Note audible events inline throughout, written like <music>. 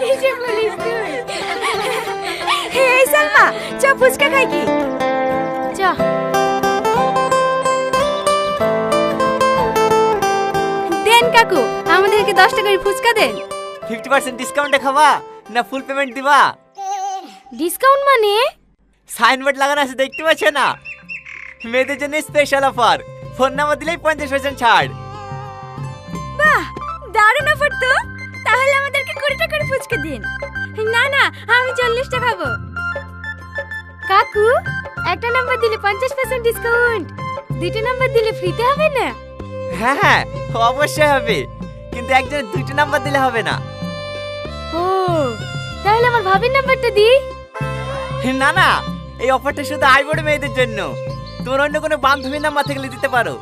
কিসে বলিস তুই এই সালমা চ ফুচকা খাই কি? চ। দেন কাকু আমাদেরকে দশ টাকার ফুচকা দেন। ফিফটি পার্সেন্ট ডিসকাউন্টে খাবা না ফুল পেমেন্ট দিবা? ডিসকাউন্ট মানে? সাইনবোর্ড লাগানো আছে দেখতে পাচ্ছ না? মেয়েদের জন্য স্পেশাল অফার ফোন নাম্বার দিলেই পঞ্চাশ পার্সেন্ট ছাড়। বাহ! দারুণ অফার তো। তাহলে আমাদেরকে কুড়ি টাকার ফুচকা দিন। না না আমি চল্লিশটা খাব। কাকু একটা নাম্বার দিলে পঞ্চাশ পার্সেন্ট ডিসকাউন্ট দুটো নাম্বার দিলে ফ্রিতে হবে না? হ্যাঁ হ্যাঁ অবশ্যই হবে। কিন্তু একজনের দুটো নাম্বার দিলে হবে না। ও তাহলে আমার ভাবির নাম্বারটা দিই। না না এই অফারটা শুধু আইবড় মেয়েদের জন্য। তোমার অন্য কোনো বান্ধবীর নাম্বার থাকলে দিতে পারো।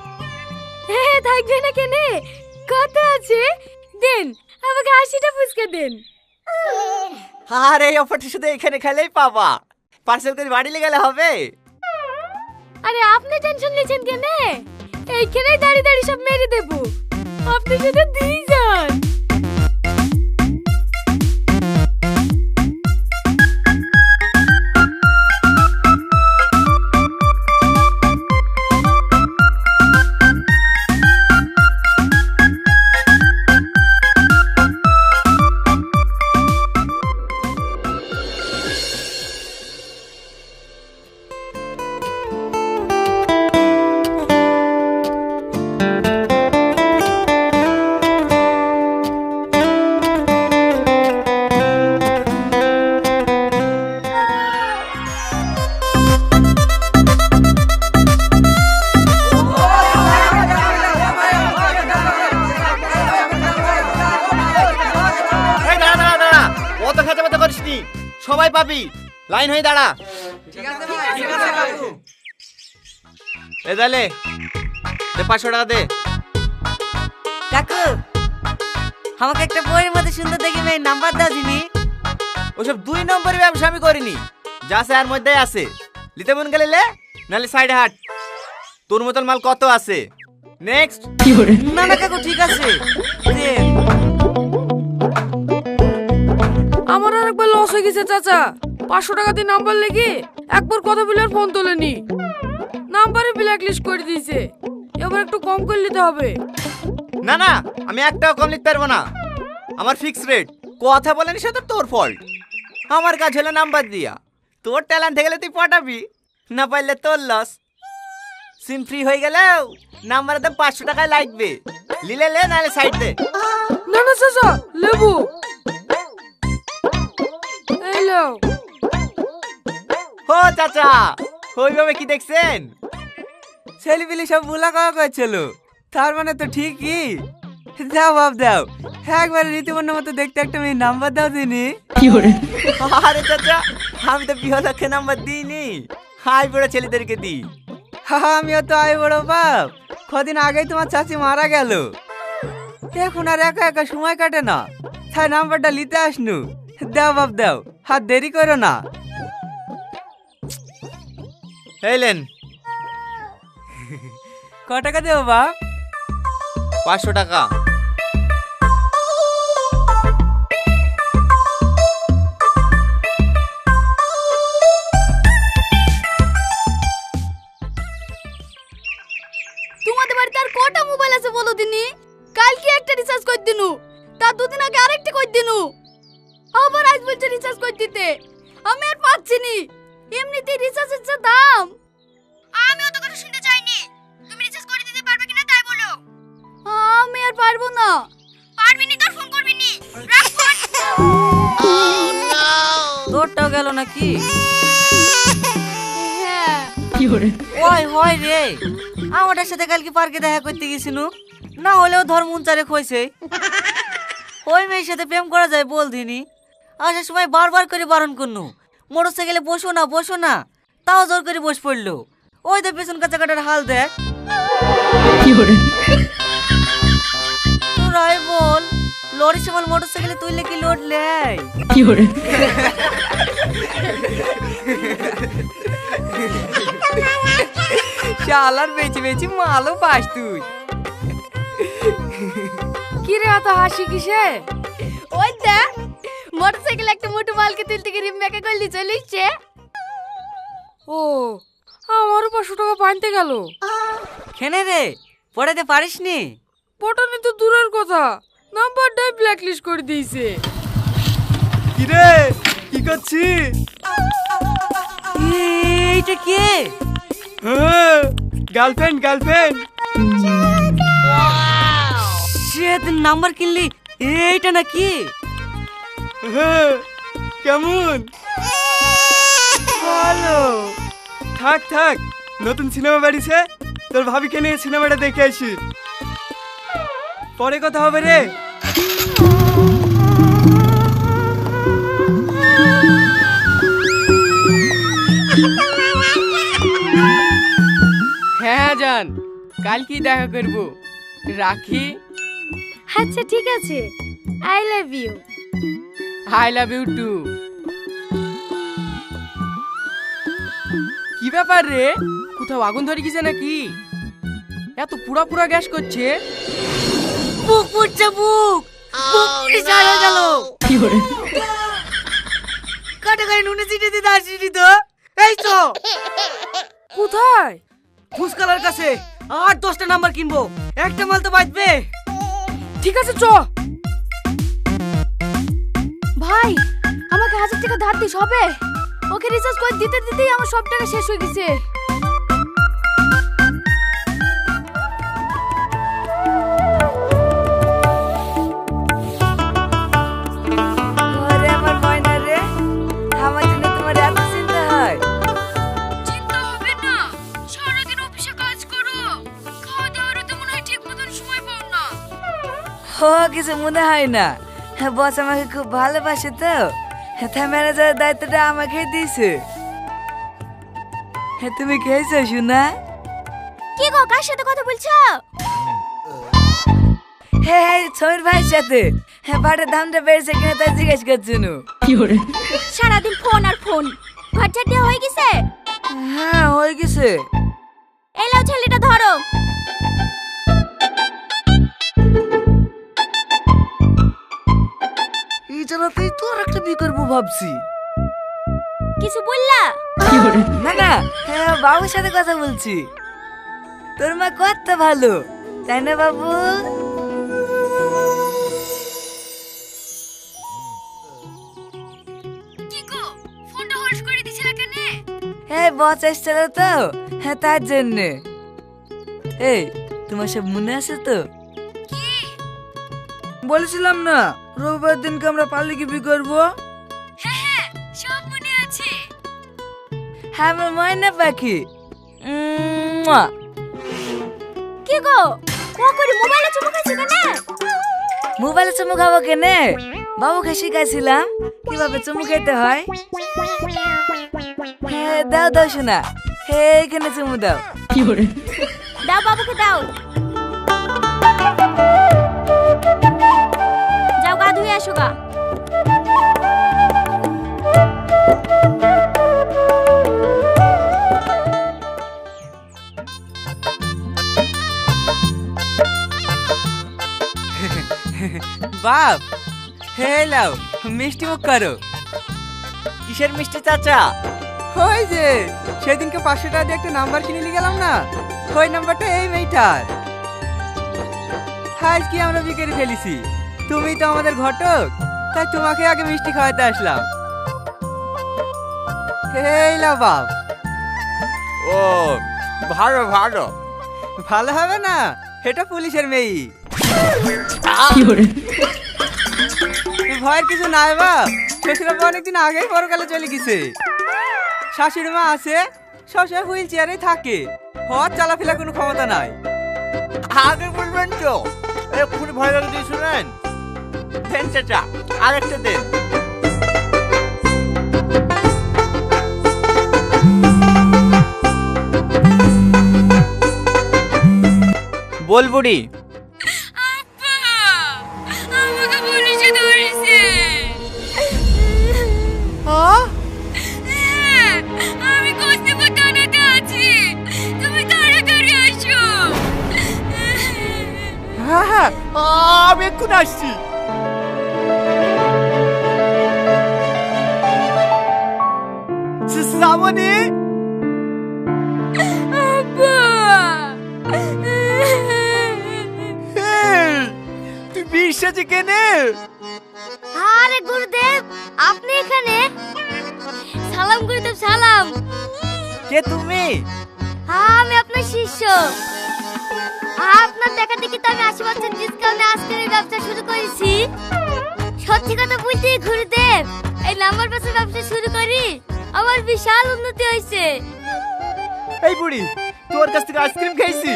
হ্যাঁ থাকবে না কেনে। কত আছে? দেন আমাকে আশিটা ফুচকা দেন। আর এই অফারটা শুধু এখানে খেলেই পাবা। পার্সেল করে বাড়ি গেলে হবে। আরে আপনি টেনশন নিয়েছেন কেনে? এইখানেই দাঁড়িয়ে দাঁড়িয়ে সব মেরে দেবো। আপনি শুধু দিয়ে যান। সবাই পাবি। লাইন হয়ে দাঁড়া। এ দালে দে পাঁচশো টাকা দে। কাকু আমাকে একটা বইয়ের মধ্যে সুন্দর দেখি মেয়ে নাম্বার দাও দিনি। ওসব দুই নম্বরের ব্যবসা আমি করিনি। যা আছে এর মধ্যে আছে। লিতে মন গেলে লে নাহলে সাইডে হাট। তোর মতন মাল কত আছে? নেক্সট না না কাকু ঠিক আছে। আমার আর একবার লস হয়ে গেছে চাচা। পাঁচশো টাকা দিয়ে নাম্বার লেগে একবার কথা বলে আর ফোন তোলেনি নাম্বারে ব্ল্যাক লিস্ট করে দিয়েছে। এবার একটু কম করে নিতে হবে। না না আমি একটাও কম লিখতে পারব না। আমার ফিক্স রেট কথা বলেনি সেটা তোর ফল্ট আমার কাজ হলো নাম্বার দিয়া। তোর ট্যালেন্ট থেকে গেলে তুই পাঠাবি না পারলে তোর লস সিম ফ্রি হয়ে গেলেও নাম্বারের দাম পাঁচশো টাকায় লাগবে। লিলে লে নাহলে সাইড দে। না না চাচা লেবু। লাও ও চাচা ওইভাবে কি দেখছেন? ছেলেপিলি সব বুলা খাওয়া করছিল। তার মানে তো ঠিকই। দাও বাপ দাও একবার রীতিমন্নের মতো দেখতে একটা মেয়ে নাম্বার দাও দিনি। আরে চাচা আমি তো বিহলক্ষে নাম্বার দিইনি। হাই বড় ছেলেদেরকে দিই আমিও তো আই বড় বাপ। কদিন আগেই তোমার চাচি মারা গেল। এখন আর একা একা সময় কাটে না। তাই নাম্বারটা নিতে আসনু। দাও বাপ দাও হাত দেরি করো না। এলেন ক টাকা দেবো বাপ পাঁচশো টাকা। তোমাদের বাড়িতে আর কটা মোবাইল আছে বলো দিনি? কালকে একটা রিচার্জ করে দিনু। তার দুদিন আগে আরেকটা করে দিনু। আবার আজ বলছে রিচার্জ করে দিতে। আমি আর পাচ্ছি নি। এমনিতেই রিচার্জের যা দাম। আমি অত কথা শুনতে চাইনি। তুমি রিচার্জ করে দিতে পারবে কিনা তাই বলো। আমি আর পারব না। পারবি নি তোর ফোন করবি নি। রাখ ফোন তোরটাও গেল নাকি? হ্যাঁ। ওই হয় রে। আমাদের সাথে কালকে পার্কে দেখা করতে গেছিনু না হলেও ধর মন চারে খইছে। ওই মেয়ের সাথে প্রেম করা যায় বল দিনি আসার সময় বারবার করে বারণ করল মোটর সাইকেলে বসো না বসো না। তাও জোর করে বস পড়ল। ওই তো পেছন কাঁচা কাটার হাল দেখ। তোরাই বল? লরির সময় মোটর সাইকেলে তুললে কি লোড লেয় শালার বেঁচে বেঁচে মালও পাস তুই। কি কিরে এত হাসি কিসে? ওই দেখ মোটরসাইকেল একটা মোটু মালকে তুলতে গিয়ে রিম্বাকে করলি চলিছে ও আমারও পাঁচশো টাকা পাইতে গেল। খেনে রে পড়াতে পারিস নি পটানি তো দূরের কথা নাম্বারটাই ব্ল্যাক লিস্ট করে দিয়েছে। কিরে কি করছি এইটা কে? গার্লফ্রেন্ড গার্লফ্রেন্ড সে তুই নাম্বার কিনলি এইটা নাকি? কেমন? ভালো। থাক থাক নতুন সিনেমা বেরিয়েছে তোর ভাবিকে নিয়ে সিনেমাটা দেখে আসি। পরে কথা হবে রে। হ্যাঁ জান কাল কি দেখা করব। রাখি? আচ্ছা ঠিক আছে। I love you I love you too কি ব্যাপার রে? কোথাও আগুন ধরে গেছে নাকি? এত পুরা পুরা গ্যাস করছে। বুক পুড়ছে বুক! বুক ছাড়া গেল। কাটা গায়ে নুনে চিটে দিতে আসিনি তো। এই তো। কোথায়? ফুসকালার কাছে। আর দশটা নাম্বার কিনবো। একটা মাল তো বাঁচবে। ঠিক আছে চ। ভাই আমাকে হাজার টাকা ধার দিস হবে? ওকে রিচার্জ করে দিতে দিতেই আমার সব টাকা শেষ হয়ে গেছে। আমার ময়না রে আমার জন্য তোমার এত চিন্তা হয়। চিন্তা হবে না সারাদিন অফিসে কাজ করো। খাওয়া দাওয়ারও তো মনে হয় ঠিক মতন সময় পাও না। কিছু মনে হয় না। বস আমাকে খুব ভালোবাসে তো। হ্যাঁ ম্যানেজারের দায়িত্বটা আমাকে দিয়েছে। হ্যাঁ তুমি খেয়েছো শুনা কি গো কার সাথে কথা বলছো? হ্যাঁ হ্যাঁ সমীর ভাইয়ের সাথে। হ্যাঁ ভাড়ার দামটা বেড়েছে কিনা তাই জিজ্ঞেস করছিল সারাদিন ফোন আর ফোন। ঘর ঝাড় হয়ে গেছে? হ্যাঁ হয়ে গেছে। এলাও ছেলেটা বিয়ে করব ভাবছি। কিছু বললা? না না হ্যাঁ বাবুর সাথে কথা বলছি। তোর মা কত ভালো তাই না বাবু? কি গো ফোনটা হোল্ড করে দিছিলা কেন? হ্যাঁ বস এসছিল তো হ্যাঁ তার জন্যে। এই তোমার সব মনে আছে তো? বলেছিলাম না। রবিবার দিনকে আমরা পারলে কি বি করব? হ্যাঁ সব মনে আছে। হ্যাঁ আমার ময়না পাখি। কি গো? ও করে মোবাইলে চুমু খাইছে কেন? মোবাইলে চুমু খাব কেনে? বাবুকে শিখাইছিলাম কীভাবে চুমু খেতে হয়। হ্যাঁ দাও দাও শোনা হে এখানে চুমু দাও। দাও বাবুকে দাও। আসো গা। বাপ হে লাও মিষ্টি মুখ করো। কিসের মিষ্টি চাচা? ওই যে সেদিনকে পাঁচশো টাকা দিয়ে একটা নাম্বার কিনে নিয়ে গেলাম না? ওই নাম্বারটা এই মেয়েটার। কি আমরা বিকেলে ফেলেছি। তুমি তো আমাদের ঘটক। তাই তোমাকে আগে মিষ্টি খাওয়াতে আসলাম। এই লাও বাপ। ও ভালো ভালো। ভালো হবে না এটা পুলিশের মেয়ে। ভয়ের কিছু নাই বাপ। শ্বশুরাব্বা অনেকদিন আগেই পরকালে চলে গেছে। শাশুড়ি মা আছে সবসময় হুইল চেয়ারে থাকে। হওয়ার চলাফেরা কোনো ক্ষমতা নাই। আগে বলবেন তো এক্ষুনি ভয় লাগে দিয়ে শুনেন। দেন চাচা আরেকটা দেন বল বুড়ি। আমাকে পুলিশে ধরেছে হ্যাঁ, আমি কস্তিপুর থানাতে বিশ্বাসে কেনে? আরে গুরুদেব আপনি এখানে? সালাম গুরুদেব সালাম। কে তুমি? আমি আপনার শিষ্য। আপনার দেখা দেখি তো আমি আশি বছর ডিসকাউন্টে আজকের এই ব্যবসা শুরু করেছি। সত্যি কথা বলতে গুরুদেব এই নাম্বার পাসের ব্যবসা শুরু করি আমার বিশাল উন্নতি হয়েছে। এই বুড়ি তোর কাছ থেকে আইসক্রিম খাইছি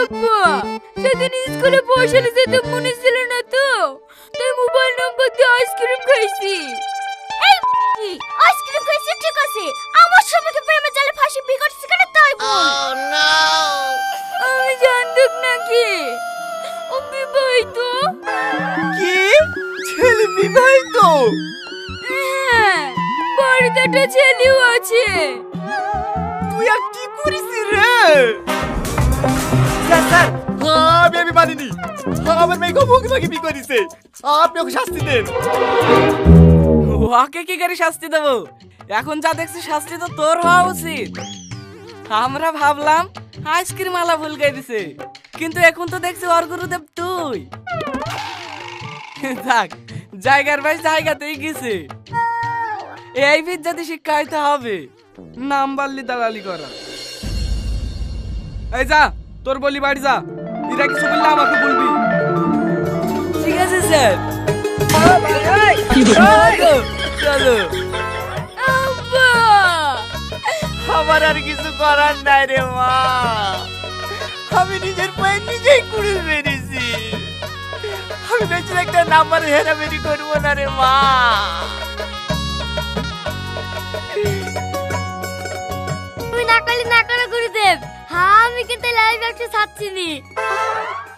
আব্বা সেদিন স্কুলে পয়সা যেতে মনে ছিল না তো। তাই মোবাইল নম্বর দিয়ে আইসক্রিম খাইছি। এই আইসক্রিম খাইছি ঠিক আছে। আমার সময়কে প্রেমে জালে ফাঁসি বিগড়ছে কেন তাই বল। আমি জানতুক নাকি? ও বিবাহিত। কি? ছেলে বিবাহিত? হ্যাঁ বাড়িতে একটা ছেলেও আছে। তুই আর কি করিস রে? আমি আমি মানিনি। আমার মেয়ে ভোগে ভোগে বি করিছে আপনি ওকে শাস্তি দেন। ওকে কি করে শাস্তি দেবো? এখন যা দেখছি, শাস্তি তো তোর হওয়া উচিত। আমরা ভাবলাম, আইসক্রিম আলা ভুল গাই দিছে। কিন্তু এখন তো দেখছি ওর গুরুদেব তুই। থাক জায়গার ভাই জায়গাতেই গেছে। এই ভিত যদি শিক্ষা হইতে হবে। নাম বাল্লি দালালি করা। এই যা। তোর বলি বাড়ি যা এরা কিছু বললে আমাকে বলবি। ঠিক আছে স্যার। চলো আমার আর কিছু করার নাই রে মা। আমি নিজের পায়ে নিজেই কুড়ে মেরেছি। আমি বেঁচে একটা নাম্বার হেরামেরি করব না রে মা। আমি কিন্তু লাইভ ব্যবসা ছাড়ছি নি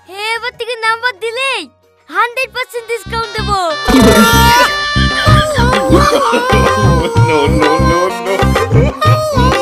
হে এবার থেকে নাম্বার দিলেই হান্ড্রেড পার্সেন্ট ডিসকাউন্ট দেবো। no, no, no, no. <laughs>